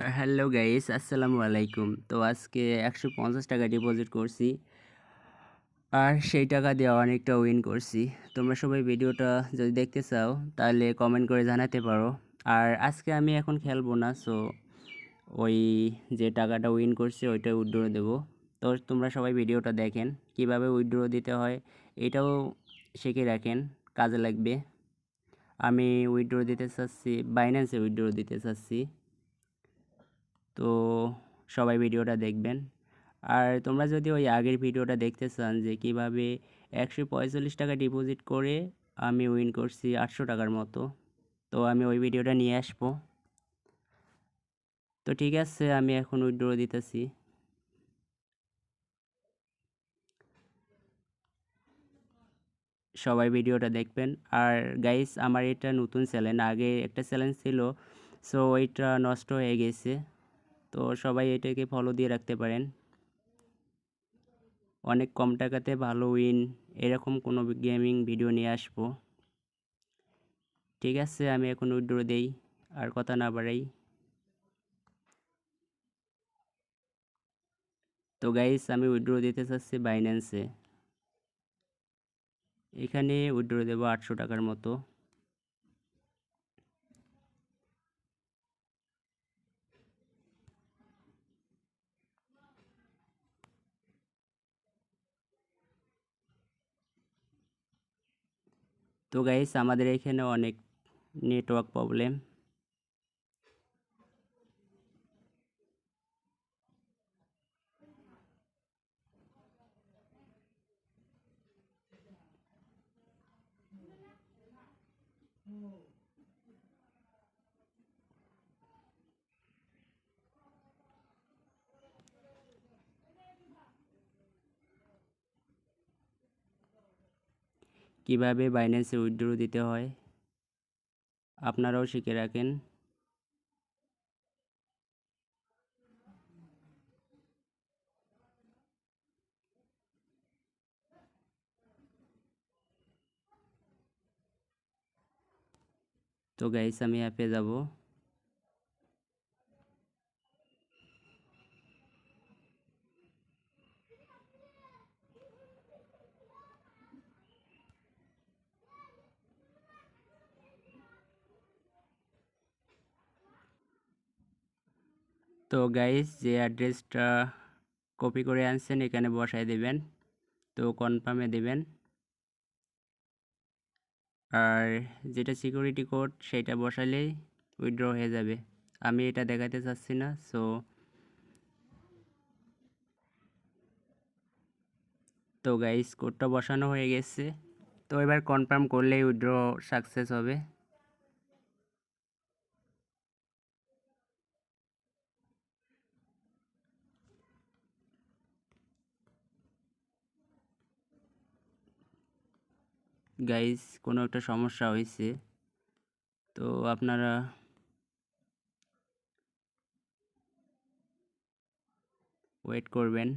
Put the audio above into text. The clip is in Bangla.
হ্যালো গাইস, আসসালামু আলাইকুম। তো আজকে একশো পঞ্চাশ টাকা ডিপোজিট করছি, আর সেই টাকা দিয়ে অনেকটা উইন করছি। তোমরা সবাই ভিডিওটা যদি দেখতে চাও, তাহলে কমেন্ট করে জানাতে পারো। আর আজকে আমি এখন খেলব না সো ওই যে টাকাটা উইন করছি, ওইটা উইড্রো দেবো। তো তোমরা সবাই ভিডিওটা দেখেন, কীভাবে উইড্রো দিতে হয়, এটাও শিখে রাখেন, কাজে লাগবে। আমি উইড্রো দিতে চাচ্ছি বাইন্যান্সে উইড্রো দিতে চাচ্ছি। তো সবাই ভিডিওটা দেখবেন। আর তোমরা যদি ওই আগের ভিডিওটা দেখতে চান যে কীভাবে একশো পঁয়তাল্লিশ টাকা ডিপোজিট করে আমি উইন করছি আটশো টাকার মতো, তো আমি ওই ভিডিওটা নিয়ে আসব। তো ঠিক আছে, আমি এখন উইড্রো দিতেছি। সবাই ভিডিওটা দেখবেন। আর গাইস আমার এটা নতুন চ্যানেল আগে একটা চ্যালেঞ্জ ছিল সো ওইটা নষ্ট হয়ে গেছে। তো সবাই এটাকে ফলো দিয়ে রাখতে পারেন। অনেক কম টাকাতে ভালো উইন এরকম কোনো গেমিং ভিডিও নিয়ে আসব। ঠিক আছে, আমি এখন উইড্রো দেই, আর কথা না বাড়াই। তো গাইস আমি উইড্রো দিতে চাচ্ছি বাইন্যান্সে এখানে উইড্রো দেবো আটশো টাকার মতো। তো গাইস আমাদের এখানে অনেক নেটওয়ার্ক প্রবলেম কীভাবে বাইন্যান্সে উইথড্র দিতে হয়? আপনারাও শিখে রাখেন। তো গাইস আমি অ্যাপে যাব। তো গাইস যে অ্যাড্রেসটা কপি করে আনছেন, এখানে বসায় দেবেন। তো কনফার্মে দেবেন। আর যেটা সিকিউরিটি কোড সেটা বসালেই উইথড্র হয়ে যাবে। আমি এটা দেখাতে চাচ্ছি না সো তো গাইস কোডটা বসানো হয়ে গেছে। তো এবার কনফার্ম করলেই উইথড্র সাকসেস হবে। গাইস কোনো একটা সমস্যা হয়েছে তো আপনারা ওয়েট করবেন।